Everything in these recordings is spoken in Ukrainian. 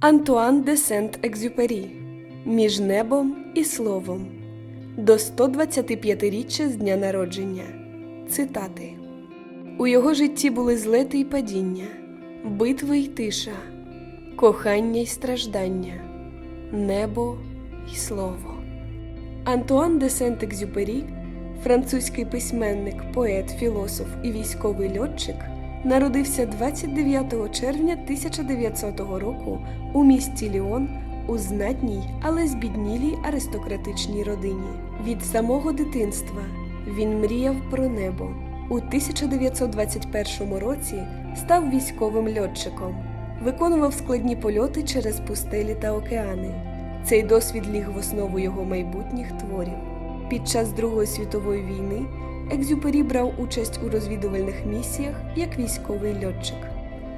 Антуан де Сент-Екзюпері Між небом і словом до 125-річчя з дня народження. Цитати У його житті були злети й падіння, битви й тиша, кохання й страждання, небо й слово. Антуан де Сент-Екзюпері, французький письменник, поет, філософ і військовий льотчик, народився 29 червня 1900 року у місті Ліон у знатній, але збіднілій аристократичній родині. Від самого дитинства він мріяв про небо. У 1921 році став військовим льотчиком, виконував складні польоти через пустелі та океани. Цей досвід ліг в основу його майбутніх творів. Під час Другої світової війни Екзюпері брав участь у розвідувальних місіях як військовий льотчик.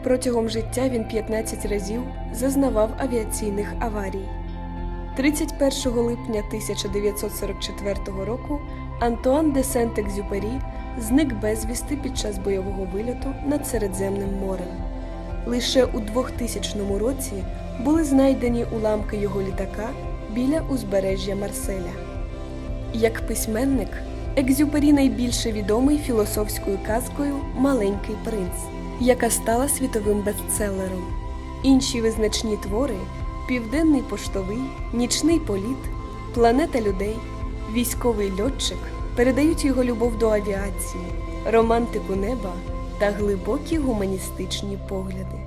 Протягом життя він 15 разів зазнавав авіаційних аварій. 31 липня 1944 року Антуан де Сент-Екзюпері зник безвісти під час бойового вильоту над Середземним морем. Лише у 2000 році були знайдені уламки його літака біля узбережжя Марселя. Як письменник, Екзюпері найбільше відомий філософською казкою Маленький принц, яка стала світовим бестселером. Інші визначні твори Південний поштовий, Нічний політ, Планета людей, Військовий льотчик передають його любов до авіації, романтику неба та глибокі гуманістичні погляди.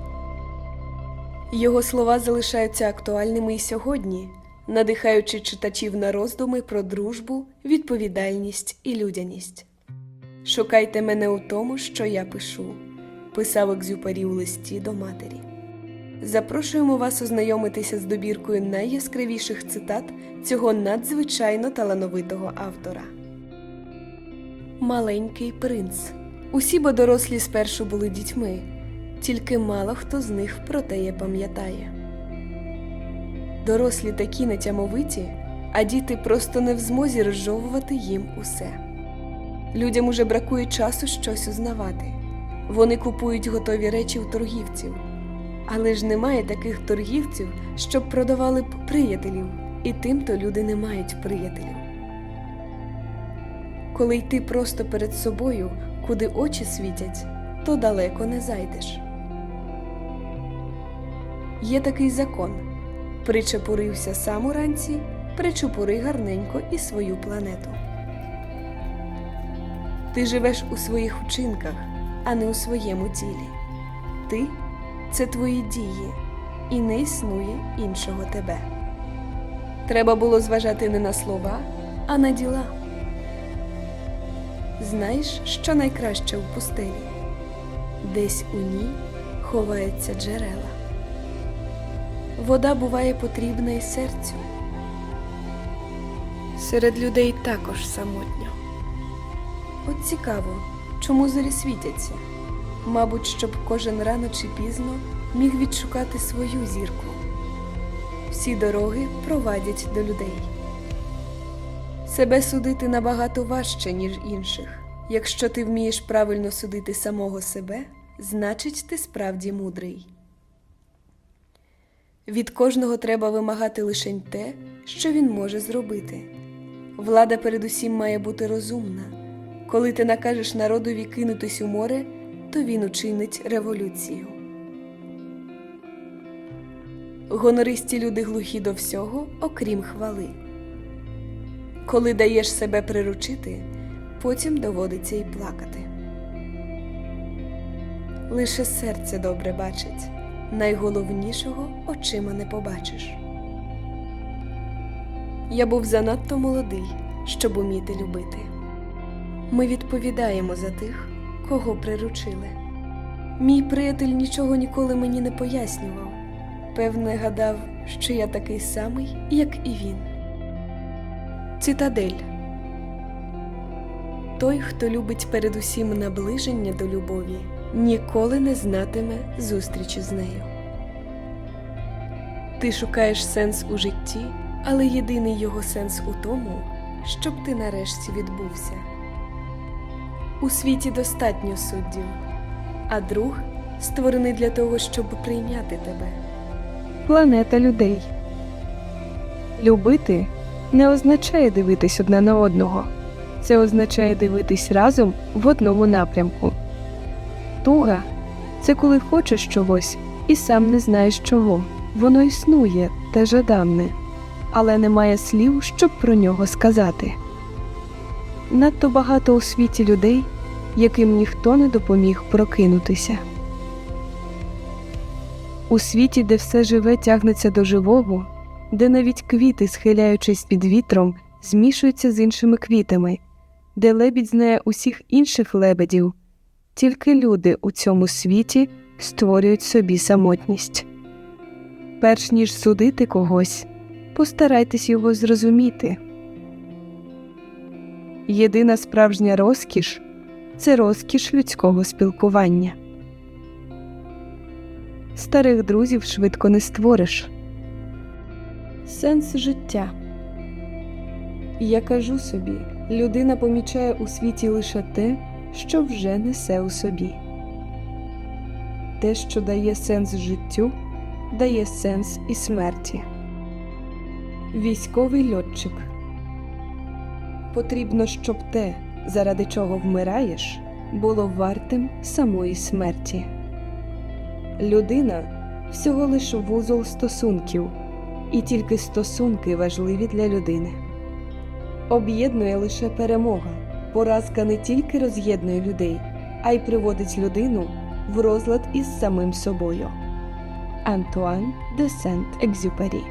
Його слова залишаються актуальними і сьогодні, надихаючи читачів на роздуми про дружбу, відповідальність і людяність. Шукайте мене у тому, що я пишу, писав Екзюпері у листі до матері. Запрошуємо вас ознайомитися з добіркою найяскравіших цитат цього надзвичайно талановитого автора. Маленький принц. Усі бо дорослі спершу були дітьми, тільки мало хто з них про теє пам'ятає. Дорослі такі нетямовиті, а діти просто не в змозі розжовувати їм усе. Людям уже бракує часу щось узнавати. Вони купують готові речі у торгівців. Але ж немає таких торгівців, щоб продавали б приятелів, і тимто люди не мають приятелів. Коли йти просто перед собою, куди очі світять, то далеко не зайдеш. Є такий закон причепурився сам уранці, причепури гарненько і свою планету. Ти живеш у своїх вчинках, а не у своєму тілі. Ти це твої дії, і не існує іншого тебе. Треба було зважати не на слова, а на діла. Знаєш, що найкраще в пустелі? Десь у ній ховаються джерела. Вода буває потрібна і серцю. Серед людей також самотньо. От цікаво, чому зорі світяться? Мабуть, щоб кожен рано чи пізно міг відшукати свою зірку. Всі дороги провадять до людей. Себе судити набагато важче, ніж інших. Якщо ти вмієш правильно судити самого себе, значить ти справді мудрий. Від кожного треба вимагати лише те, що він може зробити. Влада передусім має бути розумна. Коли ти накажеш народові кинутись у море, то він учинить революцію. Гонористі люди глухі до всього, окрім хвали. Коли даєш себе приручити, потім доводиться й плакати. Лише серце добре бачить, найголовнішого очима не побачиш. Я був занадто молодий, щоб уміти любити. Ми відповідаємо за тих, кого приручили. Мій приятель нічого ніколи мені не пояснював. Певне, гадав, що я такий самий, як і він. Цитадель Той, хто любить передусім наближення до любові, ніколи не знатиме зустрічі з нею. Ти шукаєш сенс у житті, але єдиний його сенс у тому, щоб ти нарешті відбувся. У світі достатньо суддів, а друг створений для того, щоб прийняти тебе. Планета людей. Любити не означає дивитись одне на одного. Це означає дивитись разом в одному напрямку. Туга це коли хочеш чогось і сам не знаєш чого. Воно існує те жаданне, але немає слів, щоб про нього сказати. Надто багато у світі людей, яким ніхто не допоміг прокинутися. У світі, де все живе тягнеться до живого, де навіть квіти, схиляючись під вітром, змішуються з іншими квітами, де лебідь знає усіх інших лебедів, тільки люди у цьому світі створюють собі самотність. Перш ніж судити когось, постарайтесь його зрозуміти. Єдина справжня розкіш це розкіш людського спілкування. Старих друзів швидко не створиш. Сенс життя. Я кажу собі, людина помічає у світі лише те, що вже несе у собі. Те, що дає сенс життю, дає сенс і смерті. Військовий льотчик. Потрібно, щоб те, заради чого вмираєш, було вартим самої смерті. Людина всього лиш вузол стосунків, і тільки стосунки важливі для людини. Об'єднує лише перемога. Поразка не тільки роз'єднує людей, а й приводить людину в розлад із самим собою. Антуан де Сент-Екзюпері